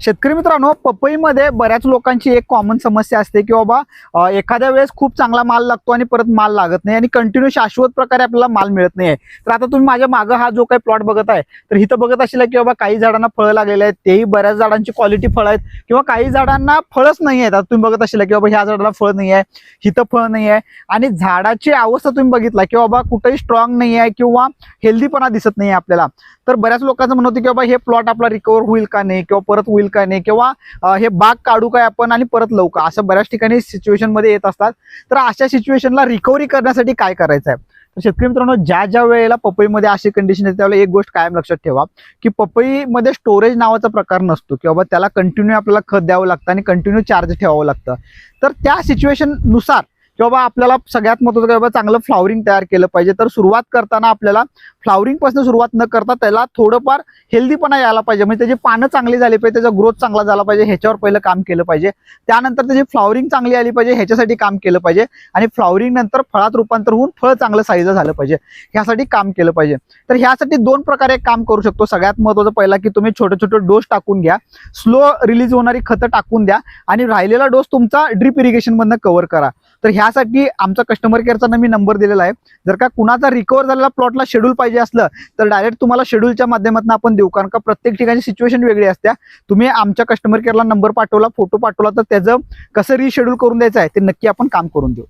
शेतकरी मित्रांनो पपईमध्ये बऱ्याच लोकांची एक कॉमन समस्या असते की बाबा एखाद्या वेळेस खूप चांगला माल लागतो आणि परत माल लागत नाही आणि कंटिन्यू शाश्वत प्रकारे आपल्याला माल मिळत नाही तर आता तुम्ही माझ्या मागं हा जो काही प्लॉट बघत आहे तर इथं बघत असेल की बाबा काही झाडांना फळं लागलेले आहेत तेही बऱ्याच झाडांची क्वालिटी फळं आहेत किंवा काही झाडांना फळच नाही आहेत आता तुम्ही बघत असेल की बाबा ह्या झाडाला फळ नाही आहे हिथं फळ नाही आहे आणि झाडाची अवस्था तुम्ही बघितला की बाबा कुठेही स्ट्रॉंग नाही आहे किंवा हेल्दीपणा दिसत नाही आपल्याला. तर बऱ्याच लोकांचं म्हणत होतं की बाबा हे प्लॉट आपला रिकवर होईल का नाही किंवा परत होईल का नाही किंवा हे बाग काढू काय आपण आणि परत लावू का? असं बऱ्याच ठिकाणी सिच्युएशनमध्ये येत असतात. तर अशा सिच्युएशनला रिकव्हरी करण्यासाठी काय करायचं आहे तर शेतकरी मित्रांनो ज्या ज्या वेळेला पपईमध्ये अशी कंडिशन येते त्यावेळेला एक गोष्ट कायम लक्षात ठेवा की पपईमध्ये स्टोरेज नावाचा प्रकार नसतो की बाबा त्याला कंटिन्यू आपल्याला खत द्यावं लागतं आणि कंटिन्यू चार्ज ठेवावं लागतं. तर त्या सिच्युएशननुसार की बाबा आपल्याला सगळ्यात महत्त्वाचं की बाबा चांगलं फ्लॉवरिंग तयार केलं पाहिजे. तर सुरुवात करताना आपल्याला फ्लावरिंगपासून सुरुवात न करता त्याला थोडंफार हेल्दीपणा यायला पाहिजे. म्हणजे त्याची पानं चांगली झाली पाहिजे त्याचा ग्रोथ चांगला झाला पाहिजे ह्याच्यावर पहिलं काम केलं पाहिजे. त्यानंतर त्याची फ्लावरिंग चांगली आली पाहिजे ह्याच्यासाठी काम केलं पाहिजे. आणि फ्लावरिंग नंतर फळात रूपांतर होऊन फळ चांगलं साईज झालं पाहिजे. ह्यासाठी काम केलं पाहिजे. तर ह्यासाठी दोन प्रकारे काम करू शकतो. सगळ्यात महत्त्वाचं पहिला की तुम्ही छोटे छोटे डोस टाकून घ्या. स्लो रिलीज होणारी खतं टाकून द्या. आणि राहिलेला डोस तुमचा ड्रीप इरिगेशनमधनं कव्हर करा. तर ह्यासाठी आमचा कस्टमर केअरचा मी नंबर दिलेला आहे. जर का कुणाचा रिकवर झालेला प्लॉटला शेड्यूल पाहिजे असलं तर डायरेक्ट तुम्हाला शेड्यूलच्या माध्यमातून आपण देऊ. कारण का प्रत्येक ठिकाणी सिच्युएशन वेगळी असते तुम्ही आमच्या कस्टमर केअरला नंबर पाठवला फोटो पाठवला तर त्याचं कसं रिशेड्यूल करून द्यायचं आहे ते नक्की आपण काम करून देऊ.